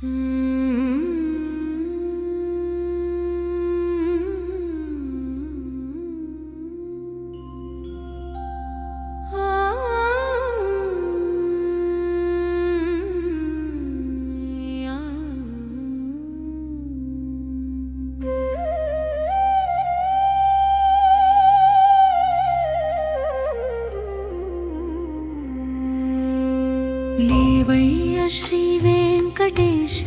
嗯。శ్రీ వెంకటేశ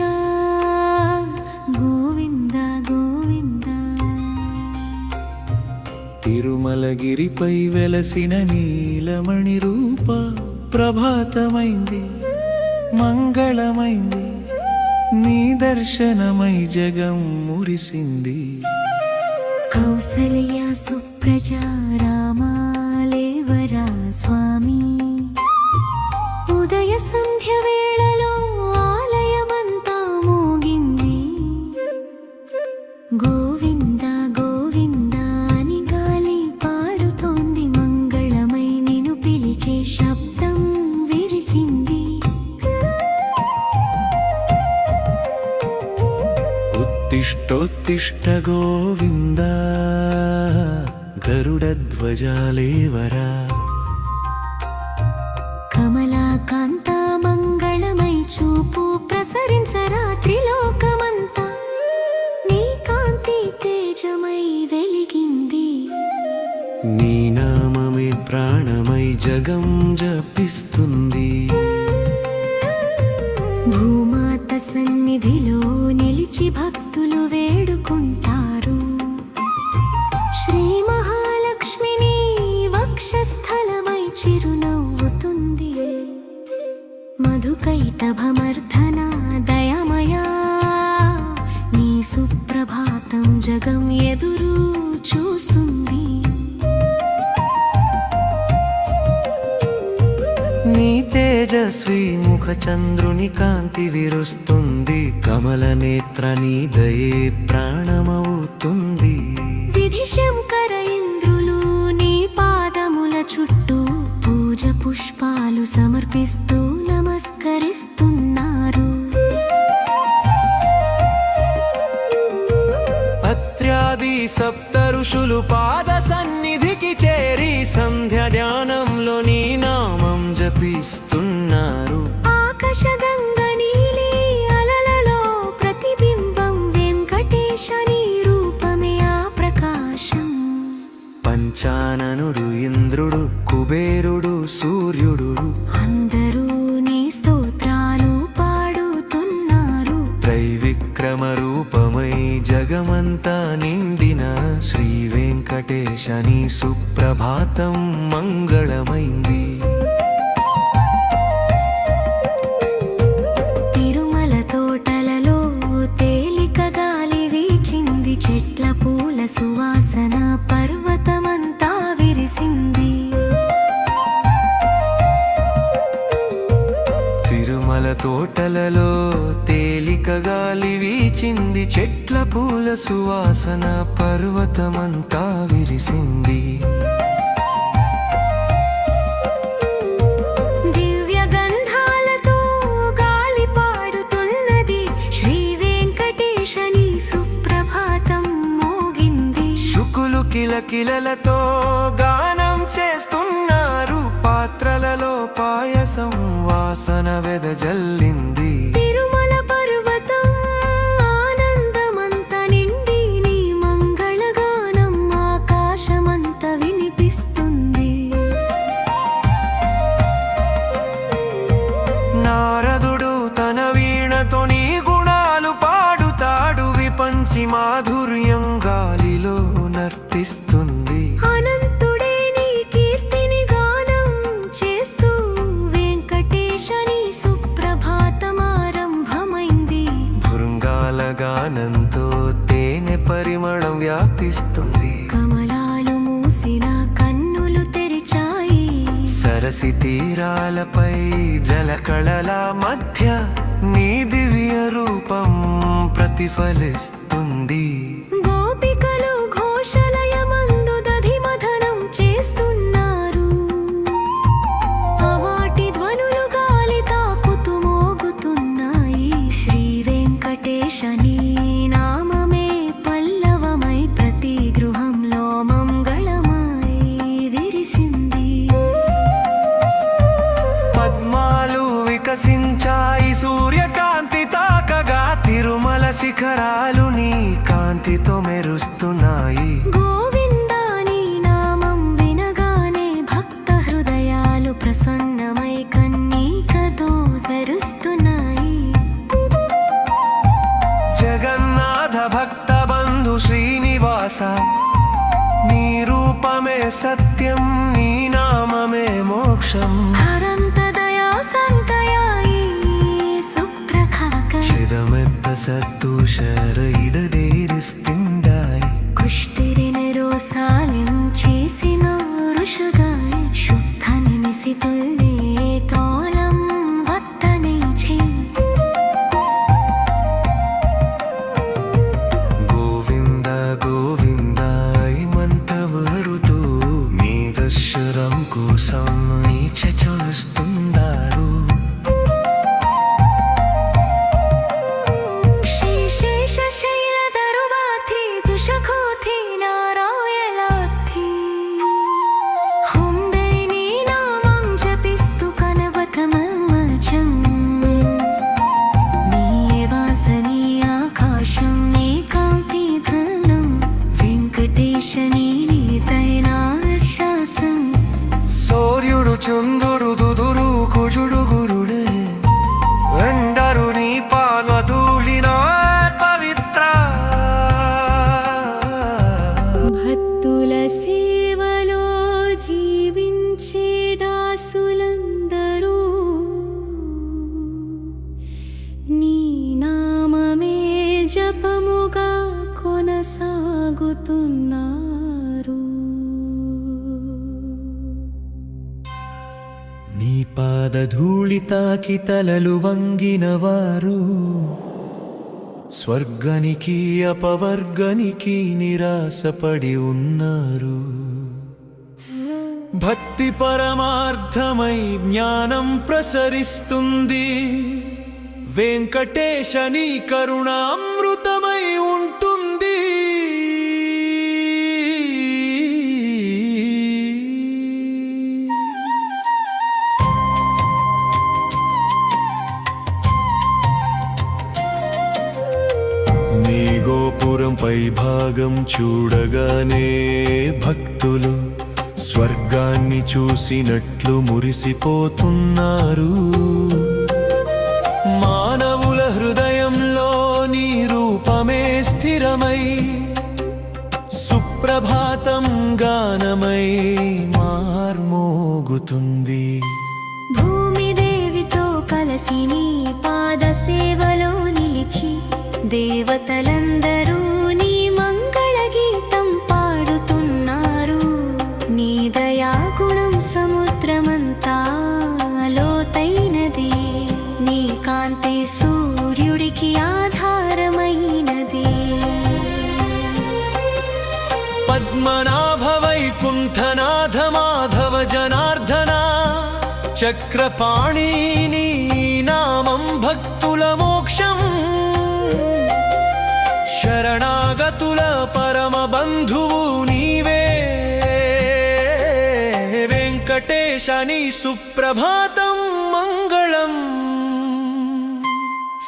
గోవింద గోవింద. తిరుమలగిరిపై వెలసిన నీలమణి రూప ప్రభాతమైంది మంగళమైంది నీ దర్శనమై జగం మురిసింది. కౌసల్య సుప్రజా రామాలేవరా స్వామి? ఉదయ సంధ్య ఉత్తిష్టోత్తిష్ట గోవింద గరుడధ్వజాలేవరా? కమలాకాంత మంగళమై చూపు ప్రసరించరా త్రిలోకమంతా నీ కాంతి తేజమై వెలిగింది. నీ నామమే ప్రాణమై జగం జపిస్తుంది. భూమాత సన్నిధిలో నిలిచి భక్తులు చేసుకుంటారు శ్రీ మహాలక్ష్మిని వక్షస్థలమై చిరునవ్వుతుంది. మధుకైటభమర్ధన దయమయా. నీ సుప్రభాతం జగం ఎదురు చూస్తుంది. నీ తేజస్వి ముఖ చంద్రుని కాంతి విరుస్తుంది. కమల నేత్ర నీ దయే ప్రాణమవుతుంది. విధి శంకర ఇంద్రులు నీ పాదముల చుట్టూ పూజ పుష్పాలు సమర్పిస్తూ నమస్కరిస్తున్నారు. అత్ర్యాది సప్త ఋషులు పాద సన్నిధికి చేరి సంధ్య ధ్యానంలో నీ నామం జపిస్తున్నారు ఆకాశగంగ నీలి అలలలో ప్రతిబింబం వెంకటేశ నీ రూపమే ఆ ప్రకాశం. పంచాననుడు ఇంద్రుడు కుబేరుడు సూర్యుడు. అందరూ నీ స్తోత్రాలు పాడుతున్నారు. త్రైవిక్రమ రూపమై జగమంతా నిండిన శ్రీ వెంకటేశని సుప్రభాతం మంగళమైంది. సువాసన పర్వతమంతా విరిసింది. తిరుమల తోటలలో తేలిక గాలి వీచింది. చెట్ల పూల సువాసన పర్వతమంతా విరిసింది. కిలకిలలతో గానం చేస్తున్నారు. పాత్రలలో పాయసం వాసన వెదజల్లింది తిరుమల పర్వతం ఆనందమంత నిండి నీ మంగళగానం ఆకాశమంత వినిపిస్తుంది. నారదుడు తన వీణతో నీ గుణాలు పాడుతాడు. విపంచి గాలిలో నర్తిస్తుంది అనంతుడే నీ కీర్తిని గానం చేస్తూ వెంకటేశని సుప్రభాతం ఆరంభమైంది భృంగాల గానంతో తేనె పరిమళం వ్యాపిస్తుంది. కమలాలు మూసిన కన్నులు తెరిచాయి. సరసి తీరాలపై జలకళల మధ్య నీ దివ్య రూపం ప్రతిఫలిస్తుంది. శిఖరాలు నీ కాంతితో మెరుస్తున్నాయి. నీ నామం వినగానే భక్త హృదయాలు ప్రసన్నమై కన్నీకతో మెరుస్తున్నాయి. జగన్నాథ భక్త బంధు శ్రీనివాస నీ రూపమే సత్యం నీ నామమే మోక్షం. 深 నీ పాదధూళి తాకి తలలు వంగినవారు. స్వర్గనికి అపవర్గనికి నిరాశపడి ఉన్నారు. భక్తి పరమార్థమై జ్ఞానం ప్రసరిస్తుంది. వెంకటేశ నీ భాగం చూడగానే భక్తులు స్వర్గాన్ని చూసినట్లు మురిసిపోతున్నారు. మానవుల హృదయంలో నీ రూపమే స్థిరమై సుప్రభాతం గానమై మార్మోగుతుంది. భూమిదేవితో కలసి నీ పాద సేవలో నిలిచి దేవతలందరూ చక్రపాణి నీ నామం భక్తుల మోక్షం శరణాగతుల పరమ బంధువు నీవే వెంకటేశని సుప్రభాతం మంగళం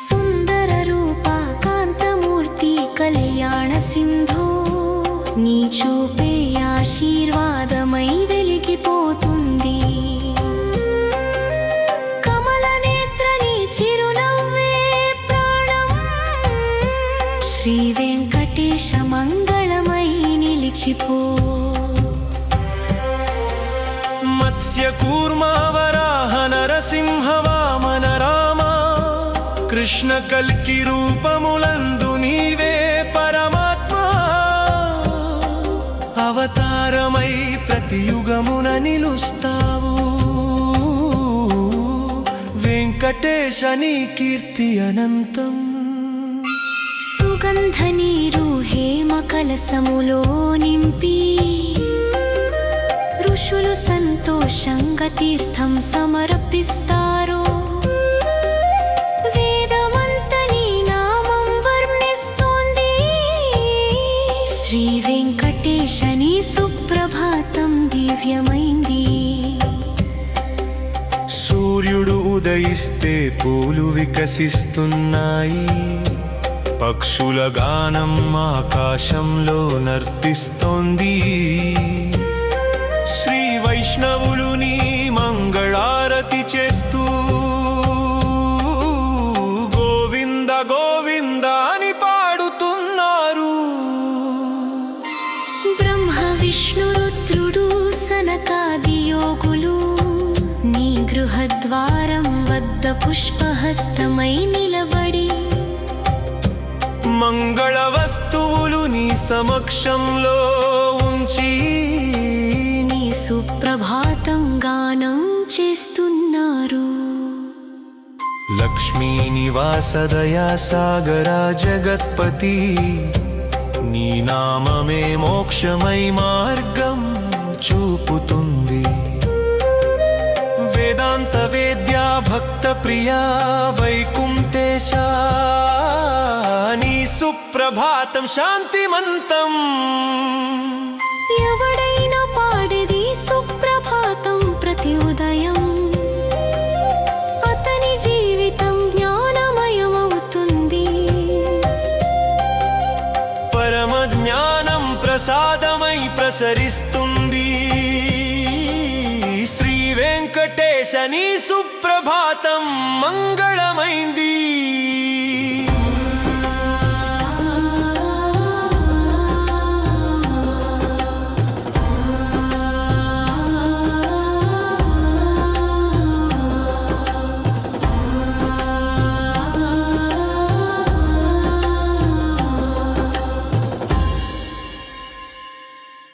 సుందర రూప కాంతమూర్తి కళ్యాణ సింధు నీ చూపే ఆశీర్వాద వామన రామ. కృష్ణ కల్కి రూపములందు నీవే పరమాత్మ. అవతారమై ప్రతి యుగమున నిలుస్తావు. వెంకటేశ నీ కీర్తి అనంతం. సుగంధ నీరు హేమ కలసములో నింపి ఋషులు సంతోషంగా తీర్థం సమర్పిస్తారు. వేదమంత నామం వర్ణిస్తోంది. శ్రీ వెంకటేశ సుప్రభాతం దివ్యమైంది. సూర్యుడు ఉదయిస్తే పూలు వికసిస్తున్నాయి. పక్షుల గానం ఆకాశంలో నర్తిస్తోంది. వైష్ణవులు నీ మంగళారతి చేస్తూ. గోవింద గోవింద అని పాడుతున్నారు. బ్రహ్మ విష్ణు రుద్రుడు సనకాది యోగులు నీ గృహద్వారం వద్ద పుష్పహస్తమై నిలబడి. మంగళ వస్తువులు నీ సమక్షంలో ఉంచి. సుప్రభాతం గానం చేస్తున్నారు. లక్ష్మీ నివాస దయా సాగరా జగత్పతి. నీ నామమే మోక్షమై మార్గం చూపుతుంది. వేదాంత వేద్యా భక్త ప్రియా వైకుంఠేశ. నీ సుప్రభాతం శాంతిమంతం. ప్రసరిస్తుంది శ్రీ వెంకటేశని సుప్రభాతం మంగళమైంది.